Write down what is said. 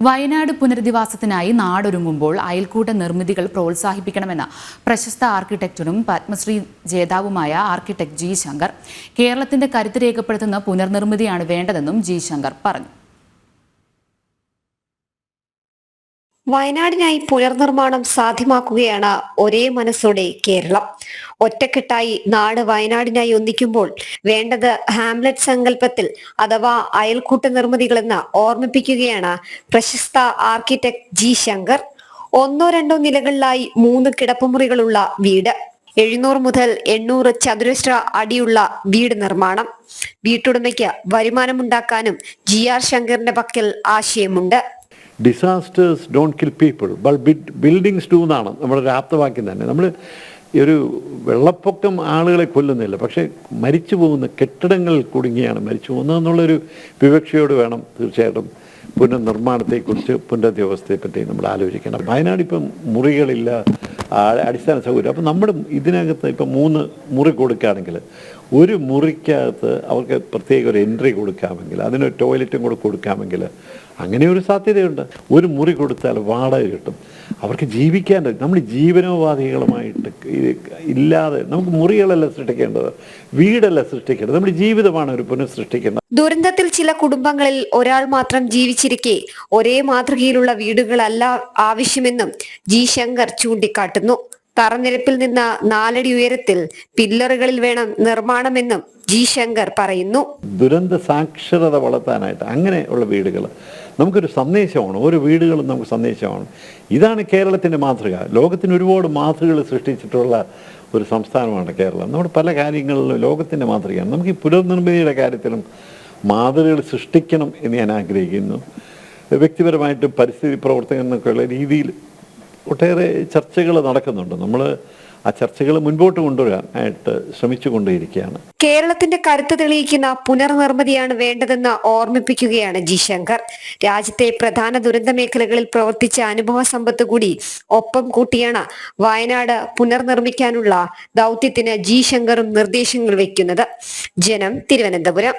വയനാട് പുനരധിവാസത്തിനായി നാടൊരുങ്ങുമ്പോൾ അയൽക്കൂട്ട നിർമ്മിതികൾ പ്രോത്സാഹിപ്പിക്കണമെന്ന പ്രശസ്ത ആർക്കിടെക്ടറും പത്മശ്രീ ജേതാവുമായ ആർക്കിടെക്ട് ജി ശങ്കർ കേരളത്തിന്റെ കരുത്ത് രേഖപ്പെടുത്തുന്ന പുനർനിർമ്മിതിയാണ് വേണ്ടതെന്നും ജി ശങ്കർ പറഞ്ഞു വയനാടിനായി പുനർനിർമ്മാണം സാധ്യമാക്കുകയാണ് ഒരേ മനസ്സോടെ കേരളം. ഒറ്റക്കെട്ടായി നാട് വയനാടിനായി ഒന്നിക്കുമ്പോൾ വേണ്ടത് ഹാംലറ്റ് സങ്കല്പത്തിൽ അഥവാ അയൽക്കൂട്ട നിർമ്മിതികളെന്ന് ഓർമ്മിപ്പിക്കുകയാണ് പ്രശസ്ത ആർക്കിടെക്ട് ജി ശങ്കർ. ഒന്നോ രണ്ടോ നിലകളിലായി മൂന്ന് കിടപ്പുമുറികളുള്ള വീട്. എഴുന്നൂറ് മുതൽ എണ്ണൂറ് ചതുരശ്ര അടിയുള്ള വീട് നിർമ്മാണം. വീട്ടുടമയ്ക്ക് വരുമാനമുണ്ടാക്കാനും ജി ആർ ശങ്കറിന്റെ പക്കൽ ആശയമുണ്ട്. Disasters don't kill people but buildings do എന്നാണ് നമ്മുടെ ഒരു ആപ്തവാക്യം തന്നെ. നമ്മൾ ഈ ഒരു വെള്ളപ്പൊക്കം ആളുകളെ കൊല്ലുന്നില്ല. പക്ഷേ മരിച്ചു പോകുന്ന കെട്ടിടങ്ങൾ കുടുങ്ങിയാണ് മരിച്ചു പോകുന്നതെന്നുള്ളൊരു വിവക്ഷയോട് വേണം തീർച്ചയായിട്ടും പുനർനിർമ്മാണത്തെക്കുറിച്ച് പുനരധിവസ്ഥയെപ്പറ്റി നമ്മൾ ആലോചിക്കണം വയനാട് ഇപ്പം മുറികളില്ല അടിസ്ഥാന സൗകര്യം. അപ്പം നമ്മുടെ ഇതിനകത്ത് ഇപ്പം മൂന്ന് മുറി കൊടുക്കുകയാണെങ്കിൽ ഒരു മുറിക്കകത്ത് അവർക്ക് പ്രത്യേക ഒരു എൻട്രി കൊടുക്കാമെങ്കിൽ അതിനൊരു ടോയ്ലറ്റും കൂടെ കൊടുക്കാമെങ്കിൽ അങ്ങനെ ഒരു സാധ്യതയുണ്ട്. ഒരു മുറി കൊടുത്താൽ വാടക കിട്ടും. അവർക്ക് ജീവിക്കാൻ നമ്മൾ ജീവനോപാധികളുമായിട്ട് ഇല്ലാതെ നമുക്ക് മുറികളല്ല സൃഷ്ടിക്കേണ്ടത് വീടല്ല സൃഷ്ടിക്കേണ്ടത് നമ്മുടെ ജീവിതമാണ് ഒരു പുനഃസൃഷ്ടിക്കേണ്ടത്. ദുരന്തത്തിൽ ചില കുടുംബങ്ങളിൽ ഒരാൾ മാത്രം ജീവിച്ചിരിക്കെ ഒരേ മാതൃകയിലുള്ള വീടുകളല്ല ആവശ്യമെന്നും ജി ശങ്കർ ചൂണ്ടിക്കാട്ടുന്നു. തറനിരപ്പിൽ നിന്ന് നാലടി ഉയരത്തിൽ പില്ലറുകളിൽ വേണം നിർമ്മാണമെന്നും ജി ശങ്കർ പറയുന്നു. ദുരന്ത സാക്ഷരത വളർത്താനായിട്ട് അങ്ങനെ ഉള്ള വീടുകൾ നമുക്കൊരു സന്ദേശമാണ് ഓരോ വീടുകളും നമുക്ക് സന്ദേശമാണ്. ഇതാണ് കേരളത്തിന്റെ മാതൃക. ലോകത്തിന് ഒരുപാട് മാതൃകകൾ സൃഷ്ടിച്ചിട്ടുള്ള ഒരു സംസ്ഥാനമാണ് കേരളം. നമ്മുടെ പല കാര്യങ്ങളിലും ലോകത്തിന്റെ മാതൃകയാണ്. നമുക്ക് ഈ പുനർനിർമ്മിതിയുടെ കാര്യത്തിലും മാതൃകകൾ സൃഷ്ടിക്കണം എന്ന് ഞാൻ ആഗ്രഹിക്കുന്നു. വ്യക്തിപരമായിട്ട് പരിസ്ഥിതി പ്രവർത്തകൻ എന്നൊക്കെയുള്ള രീതിയിൽ ഒട്ടേറെ ചർച്ചകൾ നടക്കുന്നുണ്ട്. നമ്മൾ ആ ചർച്ചകൾ മുൻപോട്ട് കൊണ്ടുവരാൻ ആയിട്ട് ശ്രമിച്ചു കൊണ്ടേയിരിക്കുകയാണ് കേരളത്തിന്റെ കരുത്ത് തെളിയിക്കുന്ന പുനർനിർമ്മിതിയാണ് വേണ്ടതെന്ന് ഓർമ്മിപ്പിക്കുകയാണ് ജി ശങ്കർ. രാജ്യത്തെ പ്രധാന ദുരന്ത മേഖലകളിൽ പ്രവർത്തിച്ച അനുഭവ സമ്പത്ത് കൂടി ഒപ്പം കൂട്ടിയാണ് വയനാട് പുനർനിർമ്മിക്കാനുള്ള ദൗത്യത്തിന് ജി ശങ്കറും നിർദ്ദേശങ്ങൾ വയ്ക്കുന്നത് ജനം തിരുവനന്തപുരം.